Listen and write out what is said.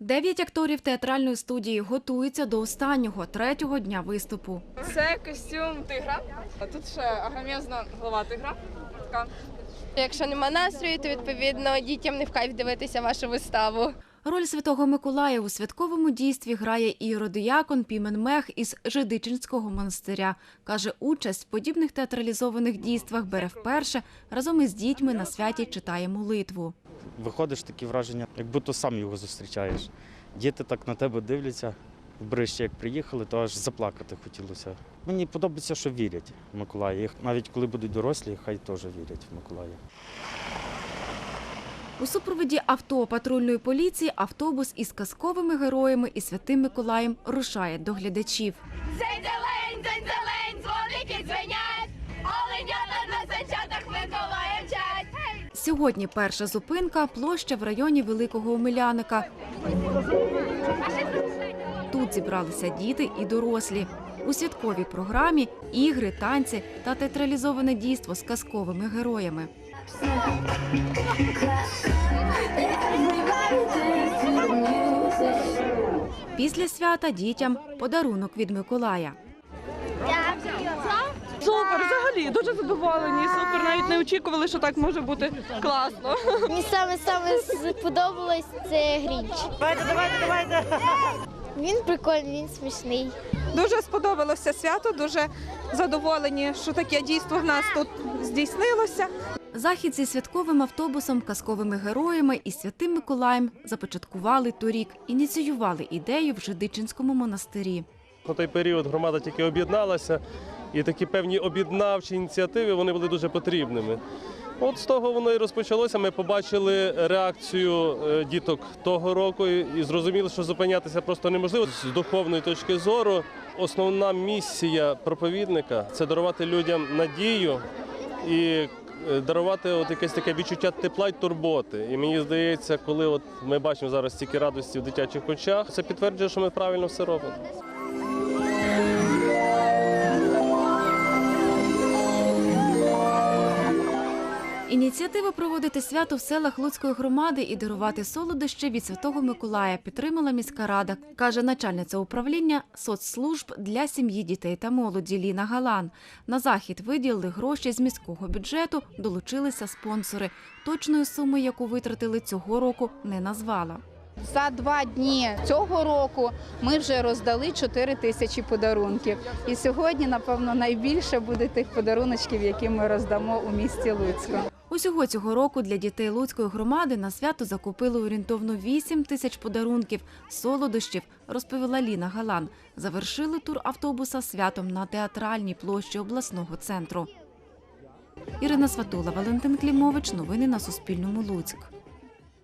Дев'ять акторів театральної студії готуються до останнього третього дня виступу. Це костюм тигра. А тут ще агром'язна голова тигра. Така. Якщо нема настрою, то відповідно дітям не в кайф дивитися вашу виставу. Роль святого Миколая у святковому дійстві грає іродиякон Пімен Мех із Жидичинського монастиря. Каже, участь в подібних театралізованих дійствах бере вперше, разом із дітьми на святі читає молитву. Виходиш такі враження, як будто сам його зустрічаєш. Діти так на тебе дивляться. В Брище, як приїхали, то аж заплакати хотілося. Мені подобається, що вірять в Миколая. Навіть коли будуть дорослі, хай теж вірять в Миколая. У супроводі авто патрульної поліції автобус із казковими героями і святим Миколаєм рушає до глядачів. Дзень-зелень, дзвоники Сьогодні перша зупинка площа в районі Великого Омеляника. Тут зібралися діти і дорослі. У святковій програмі ігри, танці та театралізоване дійство з казковими героями. Після свята дітям подарунок від Миколая. Супер, взагалі, дуже задоволені. Супер, навіть не очікували, що так може бути класно. Мені саме саме сподобалось це Грінч. Давайте, давайте, давайте. Він прикольний, він смішний. Дуже сподобалося свято, дуже задоволені, що таке дійство в нас тут здійснилося. Захід зі святковим автобусом, казковими героями і святим Миколаєм започаткували торік, ініціювали ідею в Жидичинському монастирі. На той період громада тільки об'єдналася, і такі певні об'єднавчі ініціативи вони були дуже потрібними. От з того воно і розпочалося. Ми побачили реакцію е, діток того року і зрозуміли, що зупинятися просто неможливо. З духовної точки зору основна місія проповідника це дарувати людям надію і е, дарувати от якесь таке відчуття тепла й турботи. І мені здається, коли от ми бачимо зараз стільки радості в дитячих очах, це підтверджує, що ми правильно все робимо. Ініціатива проводити свято в селах Луцької громади і дарувати солодощі від Святого Миколая підтримала міська рада, каже начальниця управління соцслужб для сім'ї, дітей та молоді Ліна Галан. На захід виділили гроші з міського бюджету, долучилися спонсори. Точної суми, яку витратили цього року, не назвала. За два дні цього року ми вже роздали 4 тисячі подарунків. І сьогодні, напевно, найбільше буде тих подаруночків, які ми роздамо у місті Луцьку. Усього цього року для дітей Луцької громади на свято закупили орієнтовно 8 тисяч подарунків, солодощів, розповіла Ліна Галан. Завершили тур автобуса святом на театральній площі обласного центру. Ірина Сватула, Валентин Клімович. Новини на Суспільному. Луцьк.